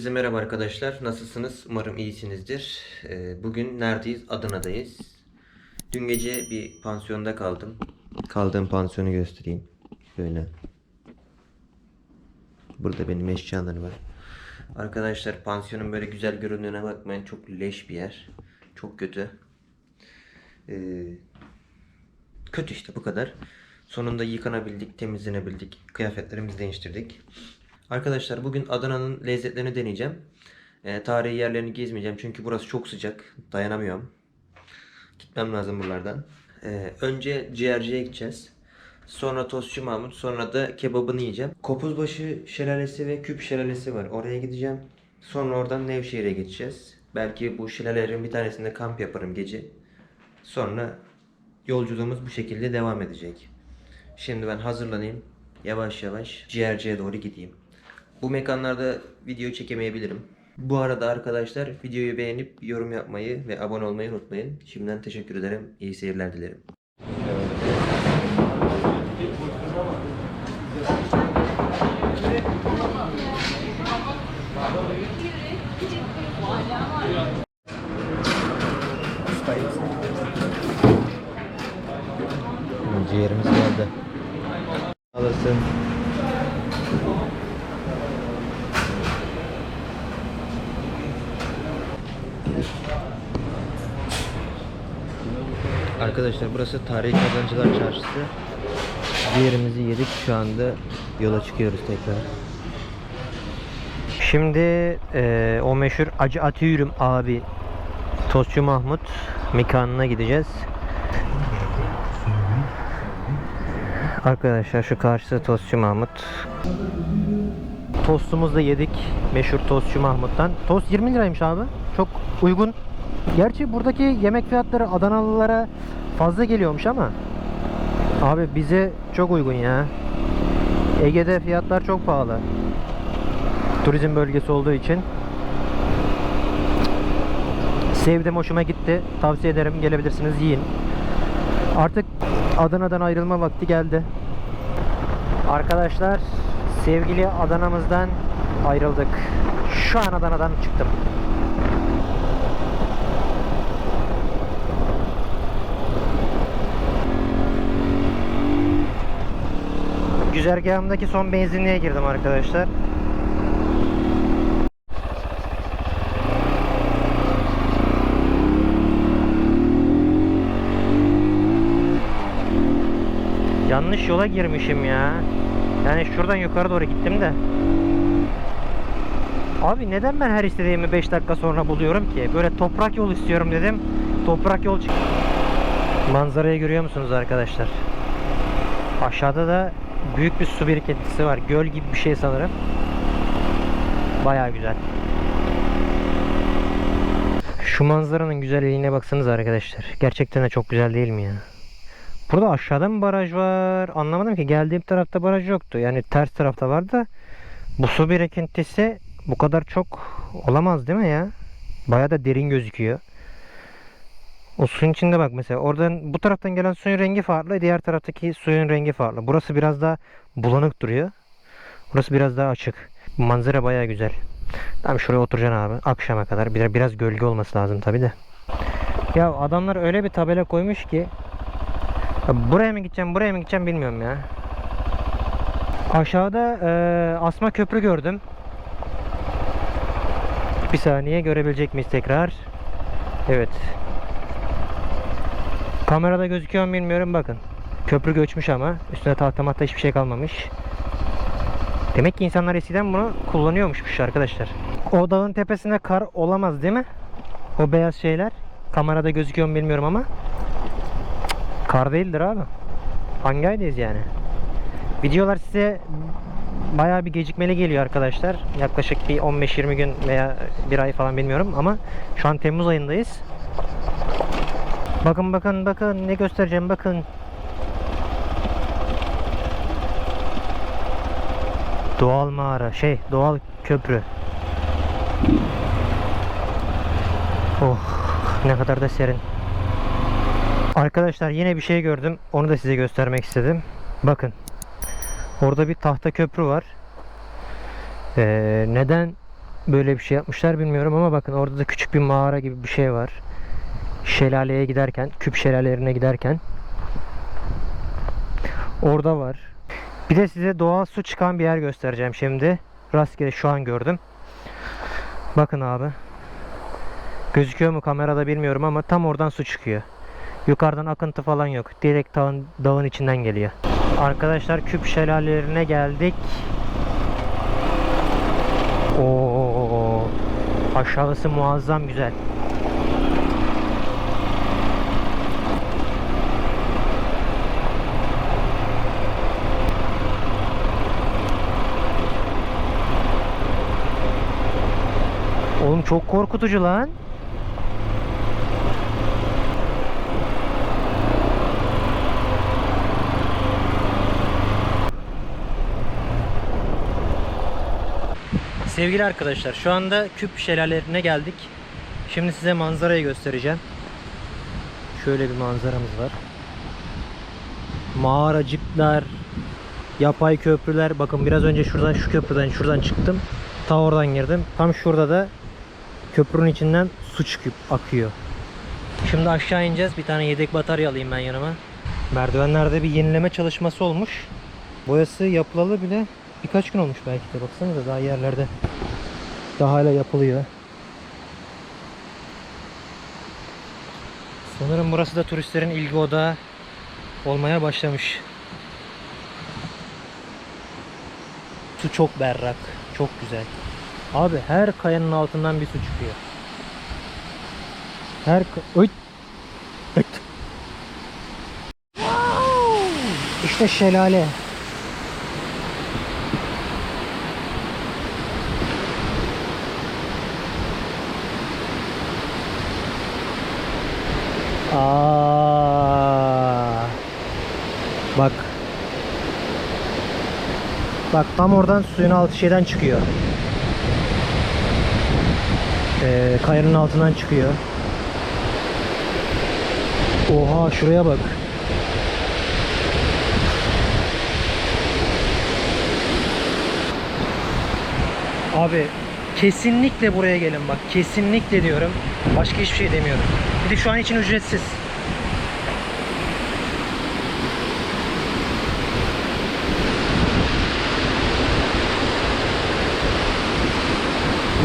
Herkese merhaba arkadaşlar. Nasılsınız? Umarım iyisinizdir. Ee, Bugün neredeyiz? Adana'dayız. Dün gece bir pansiyonda kaldım. Kaldığım pansiyonu göstereyim. Böyle. Burada benim eşyalarım var. Arkadaşlar pansiyonun böyle güzel göründüğüne bakmayın. Çok leş bir yer. Çok kötü. Ee, kötü işte bu kadar. Sonunda yıkanabildik, temizlenebildik. Kıyafetlerimizi değiştirdik. Arkadaşlar bugün Adana'nın lezzetlerini deneyeceğim. Ee, tarihi yerlerini gezmeyeceğim çünkü burası çok sıcak. Dayanamıyorum. Gitmem lazım buralardan. Ee, önce ciğerciye gideceğiz. Sonra tostçu Mahmut, sonra da kebabını yiyeceğim. Kopuzbaşı şelalesi ve küp şelalesi var. Oraya gideceğim. Sonra oradan Nevşehir'e geçeceğiz. Belki bu şelalelerin bir tanesinde kamp yaparım gece. Sonra yolculuğumuz bu şekilde devam edecek. Şimdi ben hazırlanayım. Yavaş yavaş ciğerciye doğru gideyim. Bu mekanlarda video çekemeyebilirim. Bu arada arkadaşlar videoyu beğenip yorum yapmayı ve abone olmayı unutmayın. Şimdiden teşekkür ederim. İyi seyirler dilerim. Ciğerimiz geldi. Alasın. Arkadaşlar burası Tarihi Kazancılar Çarşısı. Ciğerimizi yedik şu anda yola çıkıyoruz tekrar. Şimdi eee, o meşhur Acı Atıyorum abi Tostçu Mahmut mekanına gideceğiz. Arkadaşlar şu karşısı Tostçu Mahmut. Tostumuzu da yedik. Meşhur Tostçu Mahmut'tan. Tost 20 liraymış abi. Çok uygun. Gerçi buradaki yemek fiyatları Adanalılara fazla geliyormuş ama abi bize çok uygun ya. Ege'de fiyatlar çok pahalı. Turizm bölgesi olduğu için. Sevdim hoşuma gitti. Tavsiye ederim gelebilirsiniz yiyin. Artık Adana'dan ayrılma vakti geldi. Arkadaşlar sevgili Adana'mızdan ayrıldık. Şu an Adana'dan çıktım. Güzergahımdaki son benzinliğe girdim arkadaşlar. Yanlış yola girmişim ya. Yani şuradan yukarı doğru gittim de. Abi neden ben her istediğimi 5 dakika sonra buluyorum ki? Böyle toprak yol istiyorum dedim. Toprak yol çıktı. Manzarayı görüyor musunuz arkadaşlar? Aşağıda da büyük bir su birikintisi var. Göl gibi bir şey sanırım. Baya güzel. Şu manzaranın güzelliğine baksanız arkadaşlar. Gerçekten de çok güzel değil mi ya? Burada aşağıda mı baraj var? Anlamadım ki. Geldiğim tarafta baraj yoktu. Yani ters tarafta vardı. Bu su birikintisi bu kadar çok olamaz değil mi ya? Baya da derin gözüküyor. O suyun içinde bak mesela. Oradan bu taraftan gelen suyun rengi farklı. Diğer taraftaki suyun rengi farklı. Burası biraz daha bulanık duruyor. Burası biraz daha açık. Manzara baya güzel. Tamam şuraya oturacaksın abi. Akşama kadar. Bir, biraz gölge olması lazım tabi de. Ya adamlar öyle bir tabela koymuş ki ya buraya mı gideceğim, buraya mı gideceğim bilmiyorum ya. Aşağıda e, asma köprü gördüm. Bir saniye görebilecek miyiz tekrar? Evet. Kamerada gözüküyor mu bilmiyorum bakın. Köprü göçmüş ama üstüne tahta mahta hiçbir şey kalmamış. Demek ki insanlar eskiden bunu kullanıyormuşmuş arkadaşlar. O dağın tepesinde kar olamaz değil mi? O beyaz şeyler. Kamerada gözüküyor mu bilmiyorum ama. Kar değildir abi. Hangi aydayız yani? Videolar size bayağı bir gecikmeli geliyor arkadaşlar. Yaklaşık bir 15-20 gün veya bir ay falan bilmiyorum ama şu an Temmuz ayındayız. Bakın bakın bakın ne göstereceğim bakın. Doğal mağara şey doğal köprü. Oh ne kadar da serin. Arkadaşlar yine bir şey gördüm. Onu da size göstermek istedim. Bakın. Orada bir tahta köprü var. Ee, neden böyle bir şey yapmışlar bilmiyorum ama bakın orada da küçük bir mağara gibi bir şey var. Şelaleye giderken, küp şelalelerine giderken. Orada var. Bir de size doğal su çıkan bir yer göstereceğim şimdi. Rastgele şu an gördüm. Bakın abi. Gözüküyor mu kamerada bilmiyorum ama tam oradan su çıkıyor. Yukarıdan akıntı falan yok. Direkt dağın, dağın içinden geliyor. Arkadaşlar küp şelalelerine geldik. Oo, aşağısı muazzam güzel. Oğlum çok korkutucu lan. Sevgili arkadaşlar şu anda küp şelalelerine geldik. Şimdi size manzarayı göstereceğim. Şöyle bir manzaramız var. Mağaracıklar, yapay köprüler. Bakın biraz önce şuradan şu köprüden şuradan çıktım. Ta oradan girdim. Tam şurada da köprünün içinden su çıkıp akıyor. Şimdi aşağı ineceğiz. Bir tane yedek batarya alayım ben yanıma. Merdivenlerde bir yenileme çalışması olmuş. Boyası yapılalı bile birkaç gün olmuş belki de. Baksanıza daha yerlerde daha hala yapılıyor. Sanırım burası da turistlerin ilgi odağı olmaya başlamış. Su çok berrak, çok güzel. Abi her kayanın altından bir su çıkıyor. Her Oy! Oy! İşte şelale. Aa. Bak. Bak tam oradan suyun altı şeyden çıkıyor. Ee, kayanın altından çıkıyor. Oha şuraya bak. Abi kesinlikle buraya gelin bak. Kesinlikle diyorum. Başka hiçbir şey demiyorum. Bir de şu an için ücretsiz.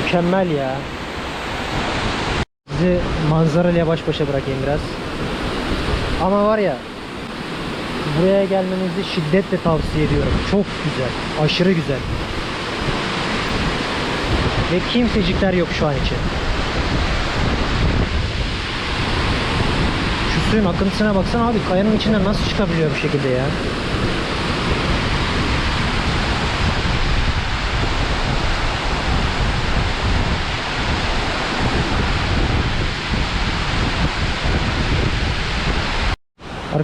Mükemmel ya. Sizi manzarayla baş başa bırakayım biraz. Ama var ya buraya gelmenizi şiddetle tavsiye ediyorum. Çok güzel. Aşırı güzel. Ve kimsecikler yok şu an için. Şu suyun akıntısına baksana abi. Kayanın içinden nasıl çıkabiliyor bu şekilde ya?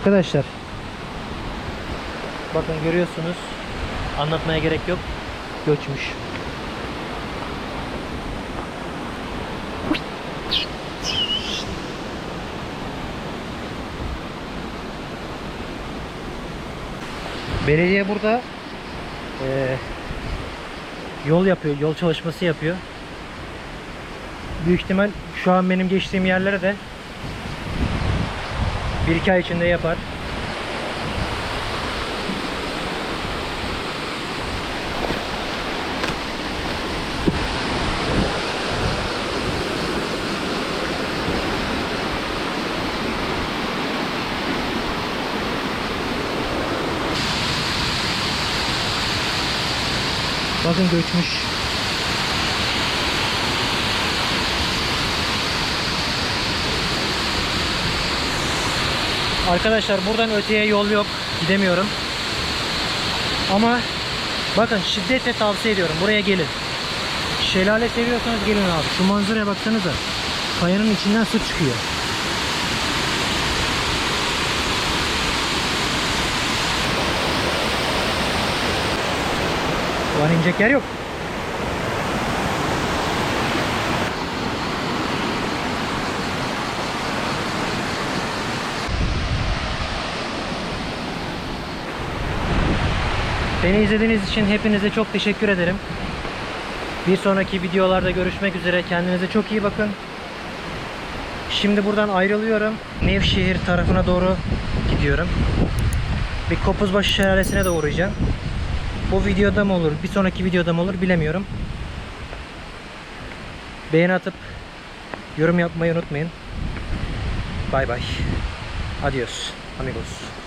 Arkadaşlar bakın görüyorsunuz anlatmaya gerek yok göçmüş. Belediye burada eee, yol yapıyor, yol çalışması yapıyor. Büyük ihtimal şu an benim geçtiğim yerlere de bir iki ay içinde yapar. Bakın göçmüş. Arkadaşlar buradan öteye yol yok. Gidemiyorum. Ama bakın şiddetle tavsiye ediyorum. Buraya gelin. Şelale seviyorsanız gelin abi. Şu manzaraya baksanıza. Kayanın içinden su çıkıyor. Lan inecek yer yok. Beni izlediğiniz için hepinize çok teşekkür ederim. Bir sonraki videolarda görüşmek üzere. Kendinize çok iyi bakın. Şimdi buradan ayrılıyorum. Nevşehir tarafına doğru gidiyorum. Bir Kopuzbaşı Şelalesi'ne de uğrayacağım. Bu videoda mı olur, bir sonraki videoda mı olur bilemiyorum. Beğeni atıp yorum yapmayı unutmayın. Bay bay. Adios amigos.